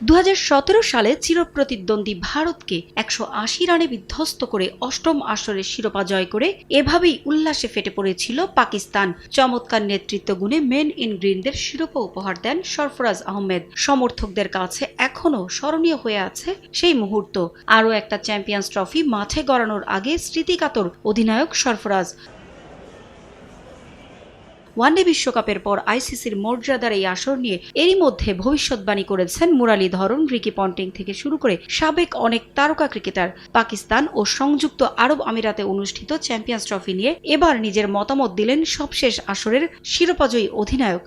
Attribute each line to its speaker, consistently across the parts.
Speaker 1: দু হাজার সতেরো সালে চিরপ্রতিদ্বন্দ্বী ভারতকে একশো আশি রানে বিধ্বস্ত করে অষ্টম আসরের শিরোপা জয় করে এভাবেই উল্লাসে ফেটে পড়েছিল পাকিস্তান। চমৎকার নেতৃত্ব গুণে মেন ইন গ্রিনদের শিরোপা উপহার দেন সরফরাজ আহমেদ। সমর্থকদের কাছে এখনও স্মরণীয় হয়ে আছে সেই মুহূর্ত। আরও একটা চ্যাম্পিয়ন্স ট্রফি মাঠে গড়ানোর আগে স্মৃতিকাতর অধিনায়ক সরফরাজ। ওয়ানডে বিশ্বকাপের পর আইসিসির মর্যাদার এই আসর নিয়ে এরই মধ্যে ভবিষ্যৎবাণী করেছেন মুরালী ধরন রিকি পন্টিং থেকে শুরু করে সাবেক অনেক তারকা ক্রিকেটার পাকিস্তান ও সংযুক্ত আরব আমিরাতে অনুষ্ঠিত চ্যাম্পিয়ন্স ট্রফি নিয়ে এবার নিজের মতামত দিলেন সবশেষ আসরের শিরোপাজয়ী অধিনায়ক।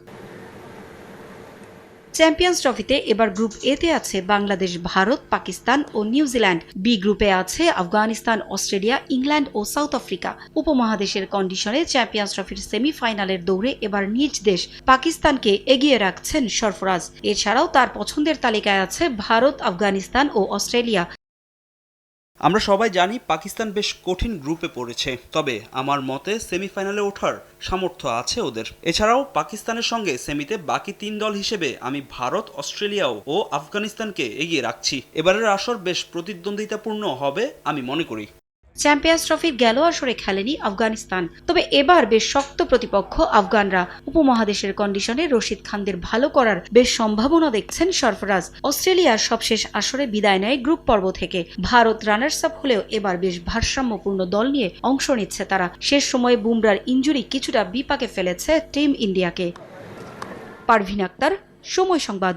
Speaker 1: চ্যাম্পিয়ন্স ট্রফিতে এবার গ্রুপ এতে আছে বাংলাদেশ, ভারত, পাকিস্তান ও নিউজিল্যান্ড বি গ্রুপে আছে আফগানিস্তান, অস্ট্রেলিয়া, ইংল্যান্ড ও সাউথ আফ্রিকা। উপমহাদেশের কন্ডিশনে চ্যাম্পিয়ন্স ট্রফির সেমিফাইনালের দৌড়ে এবার নিজ দেশ পাকিস্তানকে এগিয়ে রাখছেন সরফরাজ। এছাড়াও তার পছন্দের তালিকায় আছে ভারত, আফগানিস্তান ও অস্ট্রেলিয়া।
Speaker 2: আমরা সবাই জানি পাকিস্তান বেশ কঠিন গ্রুপে পড়েছে, তবে আমার মতে সেমিফাইনালে ওঠার সামর্থ্য আছে ওদের। এছাড়াও পাকিস্তানের সঙ্গে সেমিতে বাকি তিন দল হিসেবে আমি ভারত, অস্ট্রেলিয়াও ও আফগানিস্তানকে এগিয়ে রাখছি। এবারের আসর বেশ প্রতিদ্বন্দ্বিতাপূর্ণ হবে, আমি মনে করি।
Speaker 1: চ্যাম্পিয়ন্স ট্রফির গেল আসরে খেলেনি আফগানিস্তান। তবে এবার বেশ শক্ত প্রতিপক্ষ আফগানরা। উপমহাদেশের কন্ডিশনে রশিদ খানদের ভালো করার বেশ সম্ভাবনা দেখছেন সরফরাজ। অস্ট্রেলিয়ার সবশেষ আসরে বিদায় নেয় গ্রুপ পর্ব থেকে। ভারত রানার্স আপ হলেও এবার বেশ ভারসাম্যপূর্ণ দল নিয়ে অংশ নিচ্ছে তারা। শেষ সময়ে বুমরার ইঞ্জুরি কিছুটা বিপাকে ফেলেছে টিম ইন্ডিয়াকে। পারভিন আক্তার, সময় সংবাদ।